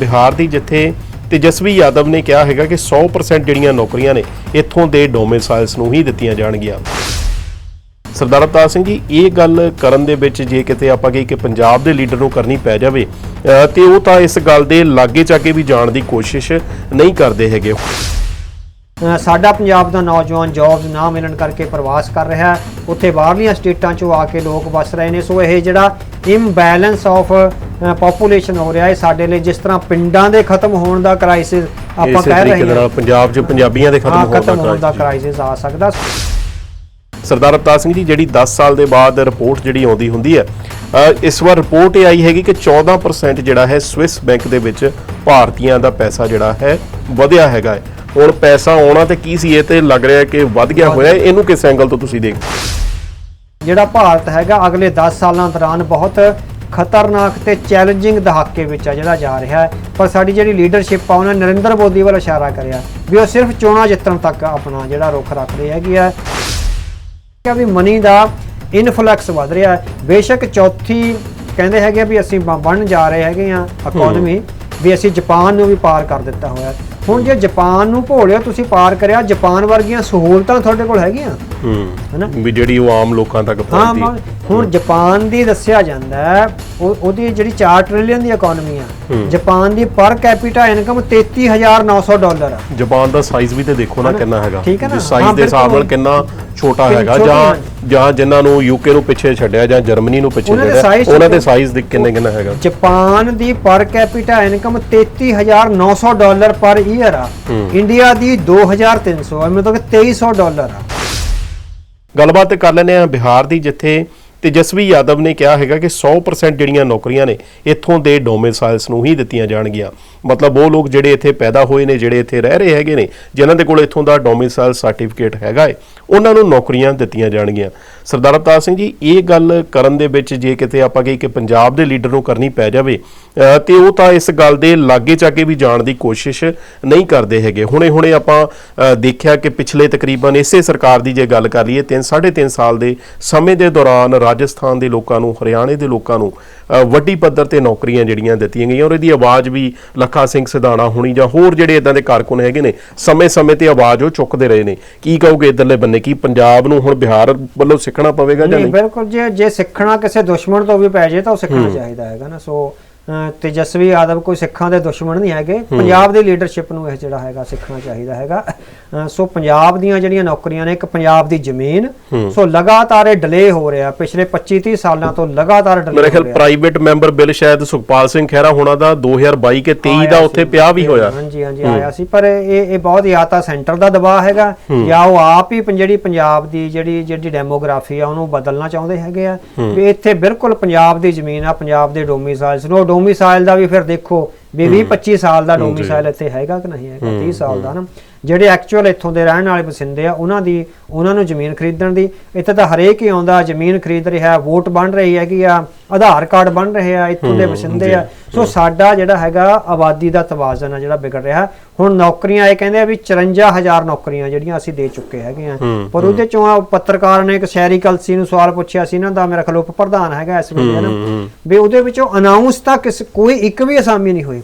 ਬਿਹਾਰ ਦੀ, ਜਿੱਥੇ ਤੇਜਸਵੀ ਯਾਦਵ ਨੇ ਕਿਹਾ ਹੈਗਾ ਕਿ 100% ਜਿਹੜੀਆਂ ਨੌਕਰੀਆਂ ਨੇ ਇੱਥੋਂ ਦੇ ਡੋਮਿਸਾਈਲਸ ਨੂੰ ਹੀ ਦਿੱਤੀਆਂ ਜਾਣਗੀਆਂ। ਸਰਦਾਰ ਅਵਤਾਰ ਸਿੰਘ ਜੀ, ਇਹ ਗੱਲ ਕਰਨ ਦੇ ਵਿੱਚ ਜੇ ਕਿਤੇ ਆਪਾਂ ਕਹੀ ਕਿ ਪੰਜਾਬ ਦੇ ਲੀਡਰ ਨੂੰ ਕਰਨੀ ਪੈ ਜਾਵੇ ਅਹ ਤੇ ਉਹ ਤਾਂ ਇਸ ਗੱਲ ਦੇ ਲਾਗੇ ਚਾਕੇ ਵੀ ਜਾਣ ਦੀ ਕੋਸ਼ਿਸ਼ ਨਹੀਂ ਕਰਦੇ ਹੈਗੇ। ਸਾਡਾ ਪੰਜਾਬ ਦਾ ਨੌਜਵਾਨ ਜੌਬਸ ਨਾ ਮਿਲਣ ਕਰਕੇ ਪ੍ਰਵਾਸ ਕਰ ਰਿਹਾ ਹੈ। ਉੱਥੇ ਬਾਹਰਲੀਆਂ ਸਟੇਟਾਂ 'ਚੋਂ ਆ ਕੇ ਲੋਕ ਵਸ ਰਹੇ ਨੇ। ਸੋ ਇਹ ਜਿਹੜਾ ਇੰਬੈਲੈਂਸ ਆਫ ਪੋਪੂਲੇਸ਼ਨ ਹੋ ਰਿਹਾ ਹੈ ਸਾਡੇ ਲਈ ਜਿਸ ਤਰ੍ਹਾਂ ਪਿੰਡਾਂ ਦੇ ਖਤਮ ਹੋਣ ਦਾ ਕ੍ਰਾਈਸਿਸ ਆਪਾਂ ਕਹਿ ਰਹੇ ਹਾਂ। ਪੰਜਾਬ 'ਚ ਪੰਜਾਬੀਆਂ ਦੇ ਖਤਮ ਹੋਣ ਦਾ ਕ੍ਰਾਈਸਿਸ ਆ ਸਕਦਾ। ਸਰਦਾਰ ਅਵਤਾਰ ਸਿੰਘ ਜੀ ਜਿਹੜੀ 10 ਸਾਲ ਦੇ ਬਾਅਦ ਰਿਪੋਰਟ ਜਿਹੜੀ ਆਉਂਦੀ ਹੁੰਦੀ ਹੈ ਇਸ ਵਾਰ ਰਿਪੋਰਟ ਇਹ ਆਈ ਹੈਗੀ ਕਿ 14% ਜਿਹੜਾ ਹੈ ਸਵਿਸ ਬੈਂਕ ਦੇ ਵਿੱਚ ਭਾਰਤੀਆਂ ਦਾ ਪੈਸਾ ਜਿਹੜਾ ਹੈ ਵਧਿਆ ਹੈਗਾ ਹੁਣ ਪੈਸਾ ਆਉਣਾ ਤੇ ਕੀ ਸੀ ਇਹ ਤੇ ਲੱਗ ਰਿਹਾ ਕਿ ਵੱਧ ਗਿਆ ਹੋਇਆ। ਇਹਨੂੰ ਕਿਸ ਐਂਗਲ ਤੋਂ ਤੁਸੀਂ ਦੇਖ ਜਿਹੜਾ ਭਾਰਤ ਹੈਗਾ ਅਗਲੇ 10 ਸਾਲਾਂ ਦੌਰਾਨ ਬਹੁਤ ਖਤਰਨਾਕ ਤੇ ਚੈਲੰਜਿੰਗ ਦਹਾਕੇ ਵਿੱਚ ਆ ਜਿਹੜਾ ਜਾ ਰਿਹਾ ਹੈ। ਪਰ ਸਾਡੀ ਜਿਹੜੀ ਲੀਡਰਸ਼ਿਪ ਆ ਉਹਨਾਂ ਨਰਿੰਦਰ ਮੋਦੀ ਵੱਲ ਇਸ਼ਾਰਾ ਕਰਿਆ ਵੀ ਉਹ ਸਿਰਫ ਚੋਣਾਂ ਜਿੱਤਣ ਤੱਕ ਆਪਣਾ ਜਿਹੜਾ ਰੁਖ ਰੱਖਦੇ ਹੈਗੇ ਆ ਕਿ ਵੀ ਮਨੀ ਦਾ ਇਨਫਲਕਸ ਵਧ ਰਿਹਾ ਹੈ। ਬੇਸ਼ੱਕ ਚੌਥੀ ਕਹਿੰਦੇ ਹੈਗੇ ਆ ਵੀ ਅਸੀਂ ਬ- ਬਣਨ ਜਾ ਰਹੇ ਹੈਗੇ ਆ ਇਕਨੋਮੀ ਵੀ ਅਸੀਂ ਜਾਪਾਨ ਨੂੰ ਵੀ ਪਾਰ ਕਰ ਦਿੱਤਾ ਹੋਇਆ। ਹੁਣ ਜੇ ਜਾਪਾਨ ਨੂੰ ਭੋਲਿਓ ਤੁਸੀਂ ਪਾਰ ਕਰਿਆ ਜਾਪਾਨ ਵਰਗੀਆਂ ਸਹੂਲਤਾਂ ਤੁਹਾਡੇ ਕੋਲ ਹੈਗੀਆਂ? ਹੂੰ ਹੈਨਾ? ਵੀ ਜਿਹੜੀ ਉਹ ਆਮ ਲੋਕਾਂ ਤੱਕ ਹਾਂ ਪਹੁੰਚਦੀ। ਮ- ਹੁਣ ਜਾਪਾਨ ਦੀ ਦੱਸਿਆ ਜਾਂਦਾ ਹੈ ਉਹ ਉਹਦੀ ਜਿਹੜੀ 4 ਟ੍ਰਿਲੀਅਨ ਦੀ ਇਕਨੋਮੀ ਆ ਜਾਪਾਨ ਦੀ ਪਰ ਕੈਪੀਟਾ ਇਨਕਮ 33900 ਡਾਲਰ ਆ। ਜਾਪਾਨ ਦਾ ਸਾਈਜ਼ ਵੀ ਤੇ ਦੇਖੋ ਨਾ ਕਿੰਨਾ ਹੈਗਾ। ਨਾ? ਸਾਈਜ਼ ਦੇ ਹਿਸਾਬ ਨਾਲ। ਕਿੰਨਾ ਛੋਟਾ ਹੈਗਾ ਜਾਂ। ਜਾਂ ਜਿਨ੍ਹਾਂ ਨੂੰ ਯੂਕੇ ਨੂੰ ਪਿੱਛੇ ਛੱਡਿਆ ਜਾਂ ਜਰਮਨੀ ਨੂੰ ਪਿੱਛੇ ਛੱਡਿਆ ਉਹਨਾਂ ਦੇ ਸਾਈਜ਼ ਦੇ ਕਿੰਨੇ ਕਿੰਨਾ ਹੈਗਾ। ਜਾਪਾਨ ਦੀ per capita income 33900 dollar per year ਆ। ਇੰਡੀਆ ਦੀ 2300 ਆ ਮਤਲਬ ਕਿ 2300 ਡਾਲਰ ਆ। ਗੱਲਬਾਤ ਕਰ ਲੈਂਦੇ ਆ ਬਿਹਾਰ ਦੀ ਜਿੱਥੇ ਤੇਜਸਵੀ ਯਾਦਵ ਨੇ ਕਿਹਾ ਹੈਗਾ ਕਿ 100% ਜਿਹੜੀਆਂ ਨੌਕਰੀਆਂ ਨੇ ਇੱਥੋਂ ਦੇ ਡੋਮਿਸਾਈਲਸ ਨੂੰ ਹੀ ਦਿੱਤੀਆਂ ਜਾਣਗੀਆਂ। ਮਤਲਬ ਉਹ ਲੋਕ ਜਿਹੜੇ ਇੱਥੇ ਪੈਦਾ ਹੋਏ ਨੇ, ਜਿਹੜੇ ਇੱਥੇ ਰਹਿ ਰਹੇ ਹੈਗੇ ਨੇ, ਜਿਨ੍ਹਾਂ ਦੇ ਕੋਲ ਇੱਥੋਂ ਦਾ ਡੋਮਿਸਾਈਲ ਸਰਟੀਫਿਕੇਟ ਹੈਗਾ ਏ, ਉਹਨਾਂ ਨੂੰ ਨੌਕਰੀਆਂ ਦਿੱਤੀਆਂ ਜਾਣਗੀਆਂ। ਸਰਦਾਰ ਅਵਤਾਰ ਸਿੰਘ ਜੀ, ਇਹ ਗੱਲ ਕਰਨ ਦੇ ਵਿੱਚ ਜੇ ਕਿਤੇ ਆਪਾਂ ਕਹੀ ਕਿ ਪੰਜਾਬ ਦੇ ਲੀਡਰ ਨੂੰ ਕਰਨੀ ਪੈ ਜਾਵੇ ਅਹ ਤੇ ਉਹ ਤਾਂ ਇਸ ਗੱਲ ਦੇ ਲਾਗੇ ਚਾ ਕੇ ਵੀ ਜਾਣ ਦੀ ਕੋਸ਼ਿਸ਼ ਨਹੀਂ ਕਰਦੇ ਹੈਗੇ। ਹੁਣੇ ਹੁਣੇ ਆਪਾਂ ਦੇਖਿਆ ਕਿ ਪਿਛਲੇ ਤਕਰੀਬਨ ਇਸੇ ਸਰਕਾਰ ਦੀ ਜੇ ਗੱਲ ਕਰ ਲਈਏ 3 3.5 ਸਾਲ ਦੇ ਸਮੇਂ ਦੇ ਦੌਰਾਨ ਰਾਜਸਥਾਨ ਦੇ ਲੋਕਾਂ ਨੂੰ ਹਰਿਆਣੇ ਦੇ ਲੋਕਾਂ ਨੂੰ ਵੱਡੀ ਪੱਧਰ ਤੇ ਨੌਕਰੀਆਂ ਜਿਹੜੀਆਂ ਦਿੱਤੀਆਂ ਗਈਆਂ ਔਰ ਇਹਦੀ ਆਵਾਜ਼ ਵੀ ਲੱਖਾ ਸਿੰਘ ਸਿਧਾਣਾ ਹੋਣੀ ਜਾਂ ਹੋਰ ਜਿਹੜੇ ਇਦਾਂ ਦੇ ਕਾਰਕੁਨ ਹੈਗੇ ਨੇ ਸਮੇਂ-ਸਮੇਂ ਤੇ ਆਵਾਜ਼ ਉਹ ਚੁੱਕਦੇ ਰਹੇ ਨੇ। ਕੀ ਕਹੋਗੇ ਇਧਰਲੇ ਬੰਨੇ? ਕੀ ਪੰਜਾਬ ਨੂੰ ਹੁਣ ਬਿਹਾਰ ਵੱਲੋਂ ਸਿੱਖਣਾ ਪਵੇਗਾ ਜਾਂ ਨਹੀਂ ਬਿਲਕੁਲ ਜੇ ਜੇ ਸਿੱਖਣਾ ਕਿਸੇ ਦੁਸ਼ਮਣ ਤੋਂ ਵੀ ਪੈ ਜੇ ਤਾਂ ਉਹ ਸਿੱਖਣਾ ਚਾਹੀਦਾ ਹੈਗਾ ਨਾ। ਸੋ ਤੇਜਸਵੀ ਯਾਦਵ ਕੋਈ ਸਿੱਖਾਂ ਦੇ ਦੁਸ਼ਮਣ ਨਹੀਂ ਹੈਗੇ। ਪੰਜਾਬ ਦੀ ਲੀਡਰਸ਼ਿਪ ਨੂੰ ਇਹ ਜਿਹੜਾ ਹੈਗਾ ਸਿੱਖਣਾ ਚਾਹੀਦਾ ਹੈਗਾ। ਸੋ ਪੰਜਾਬ ਦੀਆਂ ਜਿਹੜੀਆਂ ਨੌਕਰੀਆਂ ਨੇ ਇੱਕ ਪੰਜਾਬ ਦੀ ਜ਼ਮੀਨ। ਸੋ ਲਗਾਤਾਰ ਇਹ ਡਿਲੇ ਹੋ ਰਿਹਾ। ਪਿਛਲੇ 25 30 ਸਾਲਾਂ ਤੋਂ ਲਗਾਤਾਰ ਡਿਲੇ ਮੇਰੇ ਖਿਆਲ ਪ੍ਰਾਈਵੇਟ ਮੈਂਬਰ ਬਿੱਲ ਸ਼ਾਇਦ ਸੁਖਪਾਲ ਸਿੰਘ ਖਹਿਰਾ ਹੋਣਾ ਦਾ 2022 ਕੇ 23 ਦਾ ਉੱਥੇ। ਪਿਆ ਵੀ ਹੋਇਆ। ਹਾਂਜੀ ਹਾਂਜੀ ਆਇਆ ਸੀ। ਪਰ ਇਹ ਇਹ ਬਹੁਤ ਜਾਂ ਤਾਂ ਸੈਂਟਰ ਦਾ ਦਬਾਅ ਹੈਗਾ। ਜਾਂ ਉਹ ਆਪ ਹੀ ਜਿਹੜੀ ਪੰਜਾਬ ਦੀ ਜਿਹੜੀ ਜਿਹੜੀ ਡੈਮੋਗ੍ਰਾਫੀ ਆ ਉਹਨੂੰ ਬਦਲਣਾ ਚਾਹੁੰਦੇ ਹੈਗੇ ਆ। ਵੀ ਇੱਥੇ ਬਿਲਕੁਲ ਪੰਜਾਬ ਦੀ ਜ਼ਮੀਨ ਆ ਪੰਜਾਬ ਦੇ ਡੋਮਿਸਾਈਲਸ ਨੂੰ ਡੋਮਿਸਾਈਲ ਦਾ ਵੀ ਫਿਰ ਦੇਖੋ ਵੀ 20 25 ਸਾਲ ਦਾ ਡੋਮਿਸਾਈਲ ਇੱਥੇ ਹੈਗਾ ਕਿ ਨਹੀਂ ਹੈਗਾ 30 ਸਾਲ ਦਾ ਨਾ। ਜਿਹੜੇ ਐਕਚੁਅਲ ਇੱਥੋਂ ਦੇ ਰਹਿਣ ਵਾਲੇ ਵਸਿੰਦੇ ਆ ਉਹਨਾਂ ਦੀ ਉਹਨਾਂ ਨੂੰ ਜ਼ਮੀਨ ਖਰੀਦਣ ਦੀ। ਇੱਥੇ ਤਾਂ ਹਰੇਕ ਹੀ ਆਉਂਦਾ ਜ਼ਮੀਨ ਖਰੀਦ ਰਿਹਾ ਵੋਟ ਬਣ ਰਹੀ ਹੈਗੀ ਆ ਆਧਾਰ ਕਾਰਡ ਬਣ ਰਹੇ ਆ ਇੱਥੋਂ ਦੇ ਵਸਿੰਦੇ ਆ। ਸੋ ਸਾਡਾ ਜਿਹੜਾ ਹੈਗਾ ਆਬਾਦੀ ਦਾ ਤਵਾਜ਼ਨ ਆ ਜਿਹੜਾ ਵਿਗੜ ਰਿਹਾ। ਹੁਣ ਨੌਕਰੀਆਂ ਇਹ ਕਹਿੰਦੇ ਆ ਵੀ 54000 ਨੌਕਰੀਆਂ ਜਿਹੜੀਆਂ ਅਸੀਂ ਦੇ ਚੁੱਕੇ ਹੈਗੇ ਆ। ਪਰ ਉਹਦੇ ਚੋਂ ਆ ਪੱਤਰਕਾਰ ਨੇ ਇੱਕ ਸ਼ਹਿਰੀ ਕਲਸੀ ਨੂੰ ਸਵਾਲ ਪੁੱਛਿਆ ਸੀ ਇਹਨਾਂ ਦਾ ਮੇਰਾ ਖਿਆਲ ਉਪ ਪ੍ਰਧਾਨ ਹੈਗਾ ਇਸ ਵੇਲੇ ਨਾ। ਵੀ ਉਹਦੇ ਵਿੱਚੋਂ ਅਨਾਉਂਸ ਤਾਂ ਕਿਸ ਕੋਈ ਇੱਕ ਵੀ ਅਸਾਮੀ ਨਹੀਂ ਹੋਈ।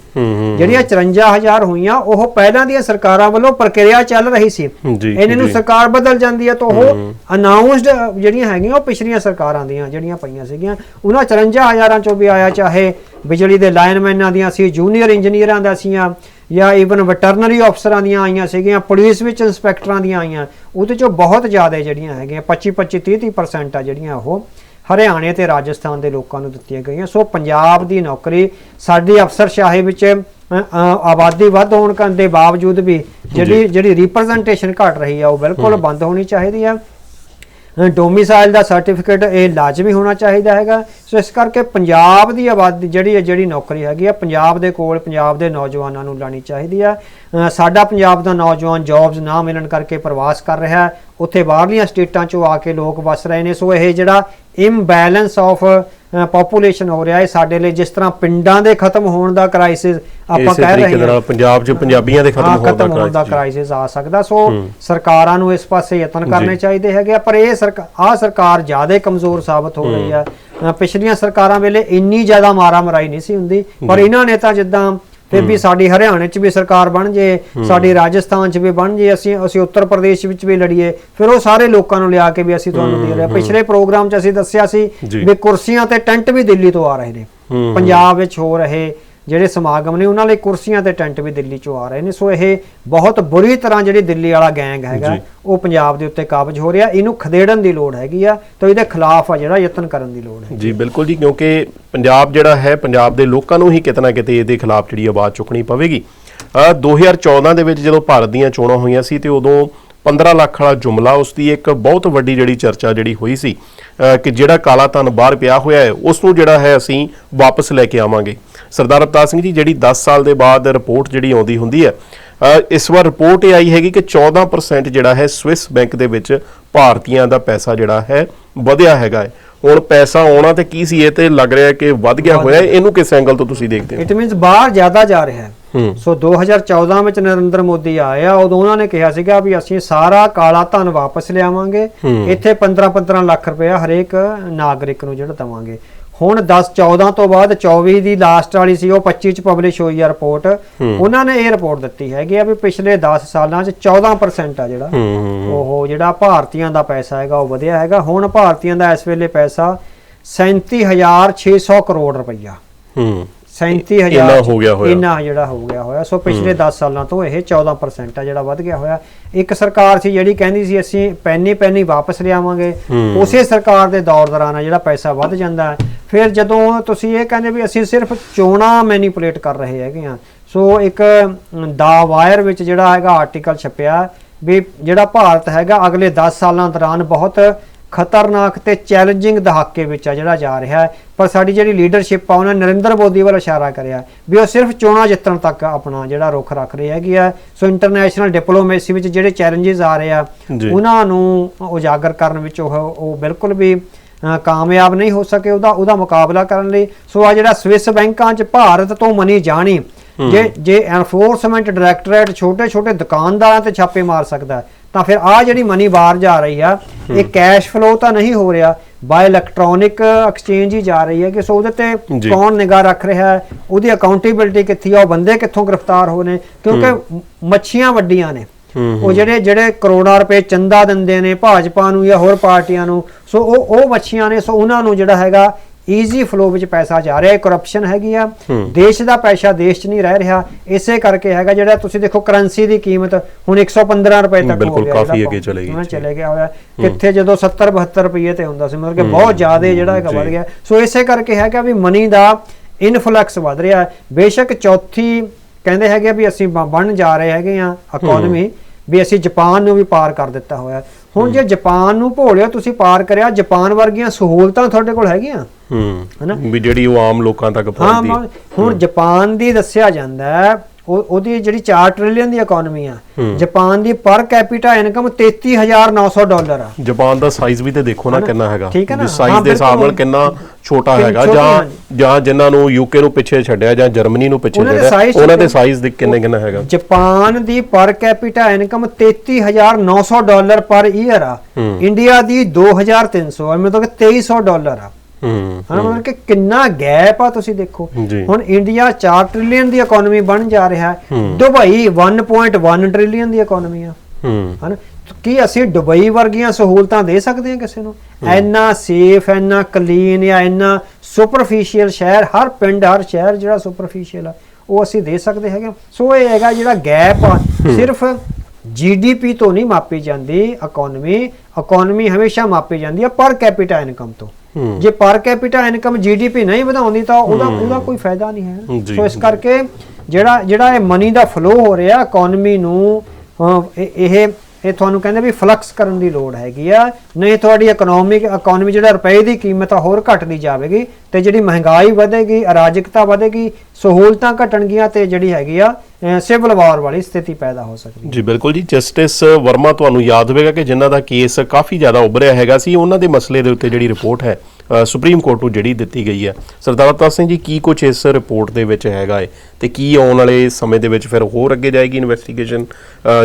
ਜਿਹੜੀਆਂ 54000 ਹੋਈਆਂ ਉਹ ਪਹਿਲਾਂ ਦੀਆਂ ਸਰਕਾਰਾਂ ਵੱਲੋਂ ਪ੍ਰਕਿਰਿਆ ਚੱਲ ਰਹੀ ਸੀ। ਇਹਨਾਂ ਨੂੰ। ਸਰਕਾਰ ਬਦਲ ਜਾਂਦੀ ਹੈ ਤਾਂ ਉਹ ਅਨਾਉਂਸਡ ਜਿਹੜੀਆਂ ਹੈਗੀਆਂ ਉਹ ਪਿਛਲੀਆਂ ਸਰਕਾਰਾਂ ਦੀਆਂ ਜਿਹੜੀਆਂ ਪਈਆਂ ਸੀਗੀਆਂ। ਉਹਨਾਂ 54000 ਚੋਂ ਵੀ ਆਇਆ ਚਾਹੇ ਬਿਜਲੀ ਦੇ ਲਾਈਨਮੈਨਾਂ ਦੀਆਂ ਸੀ ਜੂਨੀਅਰ ਇੰਜੀਨੀਅਰਾਂ ਦਾ ਸੀਆਂ ਜਾਂ ਇਵਨ ਵੈਟਰਨਰੀ ਅਫਸਰਾਂ ਦੀਆਂ ਆਈਆਂ ਸੀਗੀਆਂ ਪੁਲਿਸ ਵਿੱਚ ਇੰਸਪੈਕਟਰਾਂ ਦੀਆਂ ਆਈਆਂ। ਉਹਦੇ ਚੋਂ ਬਹੁਤ ਜ਼ਿਆਦਾ ਜਿਹੜੀਆਂ ਹੈਗੀਆਂ 25 25 30 30% ਆ ਜਿਹੜੀਆਂ ਉਹ। ਹਰਿਆਣੇ ਤੇ ਰਾਜਸਥਾਨ ਦੇ ਲੋਕਾਂ ਨੂੰ ਦਿੱਤੀਆਂ ਗਈਆਂ। ਸੋ ਪੰਜਾਬ ਦੀ ਨੌਕਰੀ ਸਾਡੀ ਅਫਸਰਸ਼ਾਹੀ ਵਿੱਚ ਆਬਾਦੀ ਵੱਧ ਹੋਣ ਕਰਨ ਦੇ ਬਾਵਜੂਦ ਵੀ ਜਿਹੜੀ ਜਿਹੜੀ ਰਿਪਰੈਜ਼ੈਂਟੇਸ਼ਨ ਘਟ ਰਹੀ ਆ ਉਹ ਬਿਲਕੁਲ ਬੰਦ ਹੋਣੀ ਚਾਹੀਦੀ ਆ। ਡੋਮਿਸਾਈਲ ਦਾ ਸਰਟੀਫਿਕੇਟ ਇਹ ਲਾਜ਼ਮੀ ਹੋਣਾ ਚਾਹੀਦਾ ਹੈਗਾ। ਸੋ ਇਸ ਕਰਕੇ ਪੰਜਾਬ ਦੀ ਆਬਾਦੀ ਜਿਹੜੀ ਹੈ ਜਿਹੜੀ ਨੌਕਰੀ ਹੈਗੀ ਆ ਪੰਜਾਬ ਦੇ ਕੋਲ ਪੰਜਾਬ ਦੇ ਨੌਜਵਾਨਾਂ ਨੂੰ ਲਾਣੀ ਚਾਹੀਦੀ ਆ। ਸਾਡਾ ਪੰਜਾਬ ਦਾ ਨੌਜਵਾਨ ਜੌਬਸ ਨਾ ਮਿਲਣ ਕਰਕੇ ਪ੍ਰਵਾਸ ਕਰ ਰਿਹਾ। ਹੈ ਉੱਥੇ ਬਾਹਰਲੀਆਂ ਸਟੇਟਾਂ 'ਚੋਂ ਆ ਕੇ ਲੋਕ ਵਸ ਰਹੇ ਨੇ। ਸੋ ਇਹ ਜਿਹੜਾ ਇੰਬੈਲੈਂਸ ਆਫ ਪੋਪੂਲੇਸ਼ਨ ਹੋ ਰਿਹਾ ਹੈ ਸਾਡੇ ਲਈ ਜਿਸ ਤਰ੍ਹਾਂ ਪਿੰਡਾਂ ਦੇ ਖਤਮ ਹੋਣ ਦਾ ਕ੍ਰਾਈਸਿਸ ਆਪਾਂ ਕਹਿ ਰਹੇ ਹਾਂ ਪੰਜਾਬ 'ਚ ਪੰਜਾਬੀਆਂ ਦੇ ਖਤਮ ਹਾਂ ਹੋਣ ਦਾ। ਕ੍ਰਾਈਸਿਸ ਆ ਸਕਦਾ। ਸੋ ਸਰਕਾਰਾਂ ਨੂੰ ਇਸ ਪਾਸੇ ਯਤਨ ਕਰਨੇ। ਚਾਹੀਦੇ ਹੈਗੇ ਪਰ ਇਹ ਸਰਕਾਰ ਆ ਸਰਕਾਰ ਜ਼ਿਆਦਾ ਕਮਜ਼ੋਰ ਸਾਬਤ ਹੋ ਰਹੀ ਅ, ਪਿਛਲੀਆਂ ਸਰਕਾਰਾਂ ਵੇਲੇ ਇੰਨੀ ਜ਼ਿਆਦਾ ਮਾਰਾ ਮਰਾਈ ਨਹੀਂ ਸੀ ਹੁੰਦੀ ਪਰ ਇਹਨਾਂ ਨੇ ਤਾਂ ਜਿੱਦਾਂ ਫਿਰ ਵੀ ਸਾਡੀ ਹਰਿਆਣੇ 'ਚ ਵੀ ਸਰਕਾਰ ਬਣ ਜੇ ਸਾਡੀ ਰਾਜਸਥਾਨ 'ਚ ਵੀ ਬਣ ਜੇ ਅਸੀਂ ਅਸੀਂ ਉੱਤਰ ਪ੍ਰਦੇਸ਼ ਵਿੱਚ ਵੀ ਲੜੀਏ ਫਿਰ ਉਹ ਸਾਰੇ ਲੋਕਾਂ ਨੂੰ ਲਿਆ ਕੇ ਵੀ ਅਸੀਂ ਤੁਹਾਨੂੰ ਦੇ ਰਹੇ। ਪਿਛਲੇ ਪ੍ਰੋਗਰਾਮ 'ਚ ਅਸੀਂ ਦੱਸਿਆ ਸੀ। ਵੀ ਕੁਰਸੀਆਂ ਤੇ ਟੈਂਟ ਵੀ ਦਿੱਲੀ ਤੋਂ ਆ ਰਹੇ ਨੇ। ਪੰਜਾਬ ਵਿੱਚ ਹੋ ਰਹੇ ਜਿਹੜੇ ਸਮਾਗਮ ਨੇ ਉਹਨਾਂ ਲਈ ਕੁਰਸੀਆਂ ਤੇ ਟੈਂਟ ਵੀ ਦਿੱਲੀ ਚੋਂ ਆ ਰਹੇ ਨੇ। ਸੋ ਇਹ ਬਹੁਤ ਬੁਰੀ ਤਰ੍ਹਾਂ ਜਿਹੜੀ ਦਿੱਲੀ ਵਾਲਾ ਗੈਂਗ ਹੈਗਾ। ਉਹ ਪੰਜਾਬ ਦੇ ਉੱਤੇ ਕਾਬਜ ਹੋ ਰਿਹਾ। ਇਹਨੂੰ ਖਦੇੜਨ ਦੀ ਲੋੜ ਹੈਗੀ ਆ ਤਾਂ ਇਹਦੇ ਖਿਲਾਫ ਆ ਜਿਹੜਾ ਯਤਨ ਕਰਨ ਦੀ ਲੋੜ ਹੈ ਜੀ ਬਿਲਕੁਲ ਜੀ ਕਿਉਂਕਿ ਪੰਜਾਬ ਜਿਹੜਾ ਹੈ ਪੰਜਾਬ ਦੇ ਲੋਕਾਂ ਨੂੰ ਹੀ ਕਿਤੇ ਨਾ ਕਿਤੇ ਇਹਦੇ ਖਿਲਾਫ ਜਿਹੜੀ ਆਵਾਜ਼ ਚੁੱਕਣੀ ਪਵੇਗੀ। ਅ 2014 ਦੇ ਵਿੱਚ ਜਦੋਂ ਭਾਰਤ ਦੀਆਂ ਚੋਣਾਂ ਹੋਈਆਂ ਸੀ ਤੇ ਉਦੋਂ 15 ਲੱਖ ਵਾਲਾ ਜੁਮਲਾ ਉਸ ਦੀ ਇੱਕ ਬਹੁਤ ਵੱਡੀ ਜਿਹੜੀ ਚਰਚਾ ਜਿਹੜੀ ਹੋਈ ਸੀ ਕਿ ਜਿਹੜਾ ਕਾਲਾ ਧਨ ਬਾਹਰ ਪਿਆ ਹੋਇਆ ਹੈ ਉਸ ਨੂੰ ਜਿਹੜਾ ਹੈ ਅਸੀਂ ਵਾਪਸ ਲੈ ਕੇ ਆਵਾਂਗੇ। ਸਰਦਾਰ ਅਵਤਾਰ ਸਿੰਘ ਜੀ ਜਿਹੜੀ 10 ਸਾਲ ਦੇ ਬਾਅਦ ਰਿਪੋਰਟ ਜਿਹੜੀ ਆਉਂਦੀ ਹੁੰਦੀ ਹੈ ਇਸ ਵਾਰ ਰਿਪੋਰਟ ਇਹ ਆਈ ਹੈਗੀ ਕਿ 14% ਜਿਹੜਾ ਹੈ ਸਵਿਸ ਬੈਂਕ ਦੇ ਵਿੱਚ ਭਾਰਤੀਆਂ ਦਾ ਪੈਸਾ ਜਿਹੜਾ ਹੈ ਵਧਿਆ ਹੈਗਾ ਹੈ। ਹੁਣ ਪੈਸਾ ਆਉਣਾ ਤੇ ਕੀ ਸੀ? ਇਹ ਤੇ ਲੱਗ ਰਿਹਾ ਕਿ ਵੱਧ ਗਿਆ ਹੋਇਆ। ਇਹਨੂੰ ਕਿਸ ਐਂਗਲ ਤੋਂ ਤੁਸੀਂ ਦੇਖਦੇ ਹੋ? ਇਟ ਮੀਨਸ ਬਾਹਰ ਜ਼ਿਆਦਾ ਜਾ ਰਿਹਾ ਹੈ। ਸੋ 2014 ਵਿੱਚ ਨਰਿੰਦਰ ਮੋਦੀ ਆਏ ਆ ਉਦੋਂ ਉਹਨਾਂ ਨੇ ਕਿਹਾ ਸੀਗਾ ਵੀ ਅਸੀਂ ਸਾਰਾ ਕਾਲਾ ਧਨ ਵਾਪਸ ਲਿਆਵਾਂਗੇ। ਇੱਥੇ 15-15 ਲੱਖ ਰੁਪਇਆ ਹਰੇਕ ਨਾਗਰਿਕ ਨੂੰ ਜਿਹੜਾ ਦਵਾਂਗੇ। ਹੁਣ 10 14 ਤੋਂ ਬਾਅਦ 24 ਦੀ ਲਾਸਟ ਵਾਲੀ ਸੀ ਉਹ 25 ਚ ਪਬਲਿਸ਼ ਹੋਈ ਆ ਰਿਪੋਰਟ ਉਹਨਾਂ ਨੇ ਇਹ ਰਿਪੋਰਟ ਦਿੱਤੀ ਹੈਗੀ ਆ ਵੀ ਪਿਛਲੇ 10 ਸਾਲਾਂ ਚ 14% ਆ ਜਿਹੜਾ। ਉਹ ਜਿਹੜਾ ਭਾਰਤੀਆਂ ਦਾ ਪੈਸਾ ਹੈਗਾ ਉਹ ਵਧਿਆ ਹੈਗਾ। ਹੁਣ ਭਾਰਤੀਆਂ ਦਾ ਇਸ ਵੇਲੇ ਪੈਸਾ 37600 ਕਰੋੜ ਰੁਪਈਆ। ਹੂੰ। 37000 ਇੰਨਾ ਹੋ ਗਿਆ ਹੋਇਆ। ਇੰਨਾ ਜਿਹੜਾ ਹੋ ਗਿਆ ਹੋਇਆ। ਸੋ ਪਿਛਲੇ 10 ਸਾਲਾਂ ਤੋਂ ਇਹ 14% ਆ ਜਿਹੜਾ ਵੱਧ ਗਿਆ ਹੋਇਆ। ਇੱਕ ਸਰਕਾਰ ਸੀ ਜਿਹੜੀ ਕਹਿੰਦੀ ਸੀ ਅਸੀਂ ਪੈਨੀ ਪੈਨੀ ਵਾਪਸ ਲਿਆਵਾਂਗੇ। ਉਸੇ ਸਰਕਾਰ ਦੇ ਦੌਰ ਦੌਰਾਨ ਜਿਹੜਾ ਪੈਸਾ ਵੱਧ ਜਾਂਦਾ ਹੈ। ਫਿਰ ਜਦੋਂ ਤੁਸੀਂ ਇਹ ਕਹਿੰਦੇ ਵੀ ਅਸੀਂ ਸਿਰਫ ਚੋਣਾਂ ਮੈਨੀਪੂਲੇਟ ਕਰ ਰਹੇ ਹੈਗੇ ਆ ਸੋ ਇੱਕ ਦਾ ਵਾਇਰ ਵਿੱਚ ਜਿਹੜਾ ਹੈਗਾ ਆਰਟੀਕਲ ਛਪਿਆ ਵੀ ਜਿਹੜਾ ਭਾਰਤ ਹੈਗਾ ਅਗਲੇ 10 ਸਾਲਾਂ ਦੌਰਾਨ ਬਹੁਤ ਖਤਰਨਾਕ ਤੇ ਚੈਲੰਜਿੰਗ ਦਹਾਕੇ ਵਿੱਚ ਆ ਜਿਹੜਾ ਜਾ ਰਿਹਾ ਪਰ ਸਾਡੀ ਜਿਹੜੀ ਲੀਡਰਸ਼ਿਪ ਆ ਉਹਨਾਂ ਨਰਿੰਦਰ ਮੋਦੀ ਵੱਲ ਇਸ਼ਾਰਾ ਕਰਿਆ ਵੀ ਉਹ ਸਿਰਫ ਚੋਣਾਂ ਜਿੱਤਣ ਤੱਕ ਆਪਣਾ ਜਿਹੜਾ ਰੁਖ ਰੱਖ ਰਹੀ ਹੈਗੀ ਆ ਸੋ ਇੰਟਰਨੈਸ਼ਨਲ ਡਿਪਲੋਮੇਸੀ ਵਿੱਚ ਜਿਹੜੇ ਚੈਲੰਜਸ ਆ ਰਹੇ ਆ। ਉਹਨਾਂ ਨੂੰ ਉਜਾਗਰ ਕਰਨ ਵਿੱਚ ਉਹ ਉਹ ਬਿਲਕੁਲ ਵੀ ਕਾਮਯਾਬ ਨਹੀਂ ਹੋ ਸਕੇ ਉਹਦਾ ਉਹਦਾ ਮੁਕਾਬਲਾ ਕਰਨ ਲਈ। ਸੋ ਆ ਜਿਹੜਾ ਸਵਿਸ ਬੈਂਕਾਂ 'ਚ ਭਾਰਤ ਤੋਂ ਮਨੀ ਜਾਣੀ ਜੇ ਜੇ ਐਨਫੋਰਸਮੈਂਟ ਡਾਇਰੈਕਟੋਰੇਟ ਛੋਟੇ ਛੋਟੇ ਦੁਕਾਨਦਾਰਾਂ ਤੇ ਛਾਪੇ ਮਾਰ ਸਕਦਾ ਤਾਂ ਫਿਰ ਆ ਜਿਹੜੀ ਮਨੀ ਬਾਹਰ ਜਾ ਰਹੀ ਆ ਇਹ ਕੈਸ਼ ਫਲੋ ਤਾਂ ਨਹੀਂ ਹੋ ਰਿਹਾ। ਬਾਈ ਇਲੈਕਟ੍ਰੋਨਿਕ ਐਕਸਚੇਂਜ ਹੀ ਜਾ ਰਹੀ ਹੈ ਕਿ ਸੋ ਉਹਦੇ ਤੇ। ਕੌਣ ਨਿਗਾਹ ਰੱਖ ਰਿਹਾ ਹੈ ਉਹਦੀ ਅਕਾਊਂਟੇਬਿਲਟੀ ਕਿੱਥੇ ਆ ਉਹ ਬੰਦੇ ਕਿੱਥੋਂ ਗ੍ਰਿਫਤਾਰ ਹੋ ਨੇ ਕਿਉਂਕਿ ਮੱਛੀਆਂ ਵੱਡੀਆਂ ਨੇ। ਉਹ ਜਿਹੜੇ ਜਿਹੜੇ ਕਰੋੜਾਂ ਰੁਪਏ ਚੰਦਾ ਦਿੰਦੇ ਨੇ ਭਾਜਪਾ ਨੂੰ ਜਾਂ ਹੋਰ ਪਾਰਟੀਆਂ ਨੂੰ ਸੋ ਉਹ ਉਹ ਮੱਛੀਆਂ ਨੇ ਸੋ ਉਹਨਾਂ ਨੂੰ ਜਿਹੜਾ ਹੈਗਾ ਈਜ਼ੀ ਫਲੋ ਵਿੱਚ ਪੈਸਾ ਜਾ ਰਿਹਾ ਹੈ ਕਰਪਸ਼ਨ ਹੈਗੀ ਆ। ਦੇਸ਼ ਦਾ ਪੈਸਾ ਦੇਸ਼ 'ਚ ਨਹੀਂ ਰਹਿ ਰਿਹਾ ਇਸੇ ਕਰਕੇ ਹੈਗਾ ਜਿਹੜਾ ਤੁਸੀਂ ਦੇਖੋ ਕਰੰਸੀ ਦੀ ਕੀਮਤ ਹੁਣ 115 ਰੁਪਏ ਤੱਕ ਹੋ ਗਿਆ ਕਾਫੀ ਅੱਗੇ ਚਲੇ ਗਈ। ਚਲੇ ਗਿਆ ਹੋਇਆ। ਕਿੱਥੇ ਜਦੋਂ 70 72 ਰੁਪਏ ਤੇ ਹੁੰਦਾ ਸੀ ਮਤਲਬ ਕਿ ਬਹੁਤ ਜ਼ਿਆਦਾ ਜਿਹੜਾ ਹੈਗਾ ਵੱਧ। ਗਿਆ। ਸੋ ਇਸੇ ਕਰਕੇ ਹੈਗਾ ਵੀ ਮਨੀ ਦਾ ਇਨਫਲਕਸ ਵੱਧ ਰਿਹਾ। ਹੈ ਬੇਸ਼ੱਕ ਚੌਥੀ ਕਹਿੰਦੇ ਹੈਗੇ ਆ ਵੀ ਅਸੀਂ ਬ- ਬਣਨ ਜਾ ਰਹੇ ਹੈਗੇ ਆ ਇਕਨੋਮੀ ਵੀ ਅਸੀਂ ਜਾਪਾਨ ਨੂੰ ਵੀ ਪਾਰ ਕਰ ਦਿੱਤਾ ਹੋਇਆ। ਹੁਣ ਜੇ ਜਾਪਾਨ ਨੂੰ ਭੋਲਿਓ ਤੁਸੀਂ ਪਾਰ ਕਰਿਆ ਜਾਪਾਨ ਵਰਗੀਆਂ ਸਹੂਲਤਾਂ ਤੁਹਾਡੇ ਕੋਲ ਹੈਗੀਆਂ? ਹੂੰ। ਹਨਾ? ਵੀ ਜਿਹੜੀ ਉਹ ਆਮ ਲੋਕਾਂ ਤੱਕ ਹਾਂ ਪਹੁੰਚਦੀ। ਮ- ਹੁਣ ਜਾਪਾਨ ਦੀ ਦੱਸਿਆ ਜਾਂਦਾ ਹੈ ਉਹਦੀ ਜਿਹੜੀ 4 ਟ੍ਰਿਲੀਅਨ ਦੀ ਇਕਨੋਮੀ ਆ। ਜਾਪਾਨ ਦੀ ਪਰ ਕੈਪੀਟਾ ਇਨਕਮ 33900 ਡਾਲਰ ਆ ਜਾਪਾਨ ਦਾ ਸਾਈਜ਼ ਵੀ ਤੇ ਦੇਖੋ ਨਾ? ਕਿੰਨਾ ਹੈਗਾ? ਵੀ ਸਾਈਜ਼ ਦੇ ਹਿਸਾਬ ਨਾਲ। ਕਿੰਨਾ ਛੋਟਾ ਹੈਗਾ ਜਾਂ। ਜਾਂ ਜਿਨ੍ਹਾਂ ਨੂੰ ਯੂਕੇ ਨੂੰ ਪਿੱਛੇ ਛੱਡਿਆ ਜਾਂ ਜਰਮਨੀ ਨੂੰ ਪਿੱਛੇ ਛੱਡਿਆ ਉਹਨਾਂ ਦੇ ਸਾਈਜ਼ ਦੇ ਕਿੰਨੇ ਕਿੰਨਾ ਹੈਗਾ ਜਾਪਾਨ ਦੀ per capita income 33900 dollar per year ਆ। ਇੰਡੀਆ ਦੀ 2300 ਆ ਮਤਲਬ ਕਿ 2300 ਡਾਲਰ ਆ ਹੂੰ ਹਨਾ ਮਤਲਬ ਕਿ ਕਿੰਨਾ ਗੈਪ ਆ ਤੁਸੀਂ ਦੇਖੋ। ਹੁਣ ਇੰਡੀਆ 4 ਟ੍ਰਿਲੀਅਨ ਦੀ ਇਕਨੋਮੀ ਬਣ ਜਾ ਰਿਹਾ ਹੈ। ਦੁਬਈ 1.1 ਟ੍ਰਿਲੀਅਨ ਦੀ ਇਕਨੋਮੀ ਆ ਹੂੰ ਹਨਾ ਕੀ ਅਸੀਂ ਦੁਬਈ ਵਰਗੀਆਂ ਸਹੂਲਤਾਂ ਦੇ ਸਕਦੇ ਹਾਂ ਕਿਸੇ ਨੂੰ ਇੰਨਾ ਸੇਫ ਇੰਨਾ ਕਲੀਨ ਜਾਂ ਇੰਨਾ ਸੁਪਰਫੀਸ਼ੀਅਲ ਸ਼ਹਿਰ ਹਰ ਪਿੰਡ ਹਰ ਸ਼ਹਿਰ ਜਿਹੜਾ ਸੁਪਰਫੀਸ਼ੀਅਲ ਆ ਉਹ ਅਸੀਂ ਦੇ ਸਕਦੇ ਹੈਗੇ। ਸੋ ਇਹ ਹੈਗਾ ਜਿਹੜਾ ਗੈਪ ਆ ਸਿਰਫ ਜੀਡੀਪੀ ਤੋਂ ਨਹੀਂ ਮਾਪੀ ਜਾਂਦੀ ਇਕਨੋਮੀ ਇਕਨੋਮੀ ਹਮੇਸ਼ਾ ਮਾਪੀ ਜਾਂਦੀ ਆ ਪਰ ਕੈਪੀਟਾ ਇਨਕਮ ਤੋਂ। ਜੇ ਪਰ ਕੈਪੀਟਾ ਇਨਕਮ ਜੀਡੀਪੀ ਨਹੀਂ ਵਧਾਉਂਦੀ ਤਾਂ ਉਹਦਾ ਉਹਦਾ ਕੋਈ ਫਾਇਦਾ ਨਹੀਂ ਹੈ। ਸੋ ਇਸ। ਕਰਕੇ ਜਿਹੜਾ ਜਿਹੜਾ ਇਹ ਮਨੀ ਦਾ ਫਲੋ ਹੋ ਰਿਹਾ ਇਕਨੋਮੀ ਨੂੰ ਇਹ ਇਹ ਤੁਹਾਨੂੰ ਕਹਿੰਦੇ ਵੀ ਫਲਕਸ ਕਰਨ ਦੀ ਲੋੜ ਹੈਗੀ ਆ। ਨਹੀਂ ਤੁਹਾਡੀ ਇਕਨੋਮਿਕ ਇਕਨੋਮੀ ਜਿਹੜਾ ਰੁਪਏ ਦੀ ਕੀਮਤ ਆ ਹੋਰ ਘਟਦੀ ਜਾਵੇਗੀ। ਤੇ ਜਿਹੜੀ ਮਹਿੰਗਾਈ ਵਧੇਗੀ ਅਰਾਜਕਤਾ ਵਧੇਗੀ ਸਹੂਲਤਾਂ ਘਟਣਗੀਆਂ ਤੇ ਜਿਹੜੀ ਹੈਗੀ ਆ ਸਿਵਲ ਵਾਰ ਵਾਲੀ ਸਥਿਤੀ ਪੈਦਾ ਹੋ ਸਕਦੀ ਹੈ। ਜੀ ਬਿਲਕੁਲ ਜੀ। ਜਸਟਿਸ ਵਰਮਾ ਤੁਹਾਨੂੰ ਯਾਦ ਹੋਵੇਗਾ ਕਿ ਜਿਨ੍ਹਾਂ ਦਾ ਕੇਸ ਕਾਫੀ ਜ਼ਿਆਦਾ ਉੱਭਰਿਆ ਹੈਗਾ ਸੀ ਉਹਨਾਂ ਦੇ ਮਸਲੇ ਦੇ ਉੱਤੇ ਜਿਹੜੀ ਰਿਪੋਰਟ ਹੈ ਸੁਪਰੀਮ ਕੋਰਟ ਨੂੰ ਜਿਹੜੀ ਦਿੱਤੀ ਗਈ ਹੈ। ਸਰਦਾਰ ਅਵਤਾਰ ਸਿੰਘ ਜੀ ਕੀ ਕੁਝ ਇਸ ਰਿਪੋਰਟ ਦੇ ਵਿੱਚ ਹੈਗਾ ਹੈ ਤੇ ਕੀ ਆਉਣ ਵਾਲੇ ਸਮੇਂ ਦੇ ਵਿੱਚ ਫਿਰ ਹੋਰ ਅੱਗੇ ਜਾਏਗੀ ਇਨਵੈਸਟੀਗੇਸ਼ਨ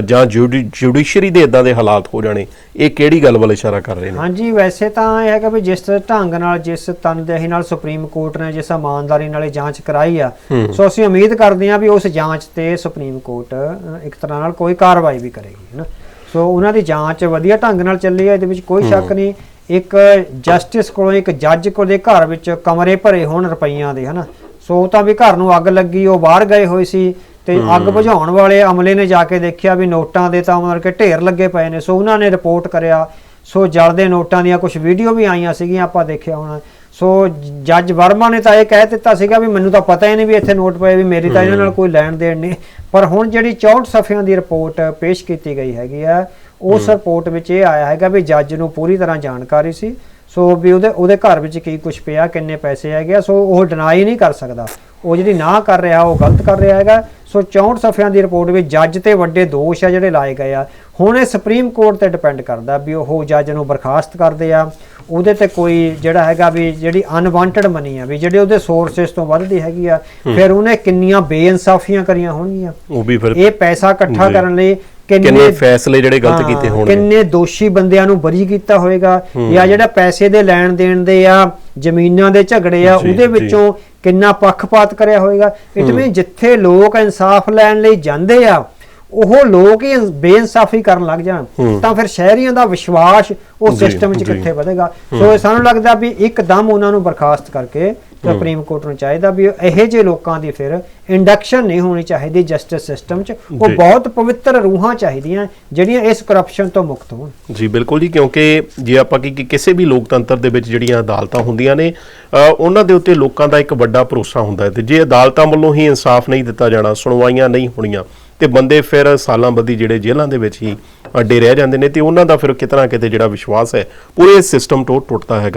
ਜਾਂ ਜੁਡੀਸ਼ਰੀ ਦੇ ਇਦਾਂ ਦੇ ਹਾਲਾਤ ਹੋ ਜਾਣੇ? ਇਹ ਕਿਹੜੀ ਗੱਲ ਵੱਲ ਇਸ਼ਾਰਾ ਕਰ ਰਹੇ ਨੇ? ਹਾਂਜੀ ਵੈਸੇ ਤਾਂ ਇਹ ਹੈਗਾ ਵੀ ਜਿਸ ਢੰਗ ਨਾਲ ਜਿਸ ਤਨਦੇਹੀ ਨਾਲ ਸੁਪਰੀਮ ਕੋਰਟ ਨੇ ਜਿਸ ਇਮਾਨਦਾਰੀ ਨਾਲ ਇਹ ਜਾਂਚ ਕਰਾਈ ਆ ਸੋ ਅਸੀਂ ਉਮੀਦ ਕਰਦੇ ਹਾਂ ਵੀ ਉਸ ਜਾਂਚ ਤੇ ਸੁਪਰੀਮ ਕੋਰਟ ਇੱਕ ਤਰ੍ਹਾਂ ਨਾਲ ਕੋਈ ਕਾਰਵਾਈ ਵੀ ਕਰੇਗੀ ਹੈ ਨਾ? ਸੋ ਉਹਨਾਂ ਦੀ ਜਾਂਚ ਵਧੀਆ ਢੰਗ ਨਾਲ ਚੱਲੀ ਹੈ ਇਹਦੇ ਵਿੱਚ ਕੋਈ ਸ਼ੱਕ ਨਹੀਂ। ਇੱਕ ਜਸਟਿਸ ਕੋਲੋਂ ਇੱਕ ਜੱਜ ਕੋਲੇ ਘਰ ਵਿੱਚ ਕਮਰੇ ਭਰੇ ਹੋਣ ਰੁਪਈਆਂ ਦੇ ਹਨਾ ਸੋ ਉਹ ਤਾਂ ਵੀ ਘਰ ਨੂੰ ਅੱਗ ਲੱਗੀ ਉਹ ਬਾਹਰ ਗਏ ਹੋਏ ਸੀ ਤੇ ਅੱਗ ਬੁਝਾਉਣ ਵਾਲੇ ਅਮਲੇ ਨੇ ਜਾ ਕੇ ਦੇਖਿਆ ਵੀ ਨੋਟਾਂ ਦੇ ਤਾਂ ਮਤਲਬ ਕਿ ਢੇਰ ਲੱਗੇ ਪਏ ਨੇ ਸੋ ਉਹਨਾਂ ਨੇ ਰਿਪੋਰਟ ਕਰਿਆ ਸੋ ਜਲਦੇ ਨੋਟਾਂ ਦੀਆਂ ਕੁਝ ਵੀਡੀਓ ਵੀ ਆਈਆਂ ਸੀਗੀਆਂ ਆਪਾਂ ਦੇਖਿਆ ਹੋਣਾ। ਸੋ ਜੱਜ ਵਰਮਾ ਨੇ ਤਾਂ ਇਹ ਕਹਿ ਦਿੱਤਾ ਸੀਗਾ ਵੀ ਮੈਨੂੰ ਤਾਂ ਪਤਾ ਹੀ ਨਹੀਂ ਵੀ ਇੱਥੇ ਨੋਟ ਪਏ ਵੀ ਮੇਰੀ ਤਾਂ ਇਹਨਾਂ ਨਾਲ ਕੋਈ ਲੈਣ ਦੇਣ ਨਹੀਂ। ਪਰ ਹੁਣ ਜਿਹੜੀ 64 ਸਫ਼ਿਆਂ ਦੀ ਰਿਪੋਰਟ ਪੇਸ਼ ਕੀਤੀ ਗਈ ਹੈਗੀ ਆ ਉਸ ਰਿਪੋਰਟ ਵਿੱਚ ਇਹ ਆਇਆ ਹੈਗਾ ਵੀ ਜੱਜ ਨੂੰ ਪੂਰੀ ਤਰ੍ਹਾਂ ਜਾਣਕਾਰੀ ਸੀ। ਸੋ ਵੀ ਉਹਦੇ ਉਹਦੇ ਘਰ ਵਿੱਚ ਕੀ ਕੁਝ ਪਿਆ ਕਿੰਨੇ ਪੈਸੇ ਹੈਗੇ ਆ, ਸੋ ਉਹ ਡਿਨਾਈ ਨਹੀਂ ਕਰ ਸਕਦਾ। ਉਹ ਜਿਹੜੀ ਨਾ ਕਰ ਰਿਹਾ ਉਹ ਗਲਤ ਕਰ ਰਿਹਾ ਹੈਗਾ। ਸੋ 64 ਸਫ਼ਿਆਂ ਦੀ ਰਿਪੋਰਟ ਵਿੱਚ ਜੱਜ ਤੇ ਵੱਡੇ ਦੋਸ਼ ਆ ਜਿਹੜੇ ਲਾਏ ਗਏ ਆ। ਹੁਣ ਇਹ ਸੁਪਰੀਮ ਕੋਰਟ ਤੇ ਡਿਪੈਂਡ ਕਰਦਾ ਵੀ ਉਹ ਜੱਜ ਨੂੰ ਬਰਖਾਸਤ ਕਰਦੇ ਆ ਉਹਦੇ ਤੇ ਕੋਈ ਜਿਹੜਾ ਹੈਗਾ ਵੀ ਜਿਹੜੀ ਅਨਵਾਂਟਡ ਮਨੀ ਆ ਵੀ ਜਿਹੜੇ ਉਹਦੇ ਸੋਰਸਸ ਤੋਂ ਵੱਧਦੀ ਹੈਗੀ ਆ ਫਿਰ ਉਹਨੇ ਕਿੰਨੀਆਂ ਬੇਇਨਸਾਫੀਆਂ ਕਰੀਆਂ ਹੋਣਗੀਆਂ। ਉਹ ਵੀ ਫਿਰ ਇਹ ਪੈਸਾ ਇਕੱਠਾ। ਕਰਨ ਲਈ ਕਿੰਨੇ ਫੈਸਲੇ ਜਿਹੜੇ ਗਲਤ ਕੀਤੇ ਹੋਣਗੇ। ਕਿੰਨੇ ਦੋਸ਼ੀ ਬੰਦਿਆਂ ਨੂੰ ਬਰੀ ਕੀਤਾ ਹੋਵੇਗਾ ਜਾਂ ਜਿਹੜਾ ਪੈਸੇ ਦੇ ਲੈਣ ਦੇਣ ਦੇ ਆ ਜ਼ਮੀਨਾਂ ਦੇ ਝਗੜੇ ਆ ਉਹਦੇ। ਵਿੱਚੋਂ ਕਿੰਨਾ ਪੱਖਪਾਤ ਕਰਿਆ ਹੋਵੇਗਾ ਇਟ ਮੀਨ ਜਿੱਥੇ ਲੋਕ ਇਨਸਾਫ ਲੈਣ ਲਈ ਜਾਂਦੇ ਆ ਉਹ ਲੋਕ ਹੀ ਬੇਇਨਸਾਫੀ ਕਰਨ ਲੱਗ ਜਾਣ ਤਾਂ ਫਿਰ ਸ਼ਹਿਰੀਆਂ ਦਾ ਵਿਸ਼ਵਾਸ ਉਹ ਸਿਸਟਮ 'ਚ। ਕਿੱਥੇ ਵਧੇਗਾ। ਸੋ ਸਾਨੂੰ ਲੱਗਦਾ ਵੀ ਇੱਕਦਮ ਉਹਨਾਂ ਨੂੰ ਬਰਖਾਸਤ ਕਰਕੇ ਸੁਪਰੀਮ ਕੋਰਟ ਨੂੰ ਚਾਹੀਦਾ ਵੀ ਇਹੋ ਜਿਹੇ ਲੋਕਾਂ ਦੀ ਫਿਰ ਇੰਡਕਸ਼ਨ ਨਹੀਂ ਹੋਣੀ ਚਾਹੀਦੀ ਜਸਟਿਸ ਸਿਸਟਮ 'ਚ। ਉਹ। ਬਹੁਤ ਪਵਿੱਤਰ ਰੂਹਾਂ ਚਾਹੀਦੀਆਂ ਜਿਹੜੀਆਂ ਇਸ ਕਰਪਸ਼ਨ ਤੋਂ ਮੁਕਤ ਹੋਣ। ਜੀ ਬਿਲਕੁਲ ਜੀ ਕਿਉਂਕਿ ਜੇ ਆਪਾਂ ਕੀ ਕਿਸੇ ਵੀ ਲੋਕਤੰਤਰ ਦੇ ਵਿੱਚ ਜਿਹੜੀਆਂ ਅਦਾਲਤਾਂ ਹੁੰਦੀਆਂ ਨੇ ਉਹਨਾਂ ਦੇ ਉੱਤੇ ਲੋਕਾਂ ਦਾ ਇੱਕ ਵੱਡਾ ਭਰੋਸਾ ਹੁੰਦਾ ਹੈ ਤੇ ਜੇ ਅਦਾਲਤਾਂ ਵੱਲੋਂ ਹੀ ਇਨਸਾਫ ਨਹੀਂ ਦਿੱਤਾ ਜਾਣਾ ਸੁਣਵਾਈਆਂ ਨਹੀਂ ਹੋਣੀਆਂ ਤੇ ਬੰਦੇ ਫਿਰ ਸਾਲਾਂ ਬੱਧੀ ਜਿਹੜੇ ਜੇਲ੍ਹਾਂ ਦੇ ਵਿੱਚ ਹੀ ਅੱਡੇ ਰਹਿ ਜਾਂਦੇ ਨੇ ਤੇ ਉਹਨਾਂ ਦਾ ਫਿਰ ਕਿਤਨਾ ਕਿਤੇ ਜਿਹੜਾ ਵਿਸ਼ਵਾਸ ਹੈ, ਪੂਰੇ ਸਿਸਟਮ ਤੋਂ ਟੁੱਟਦਾ ਹੈਗਾ।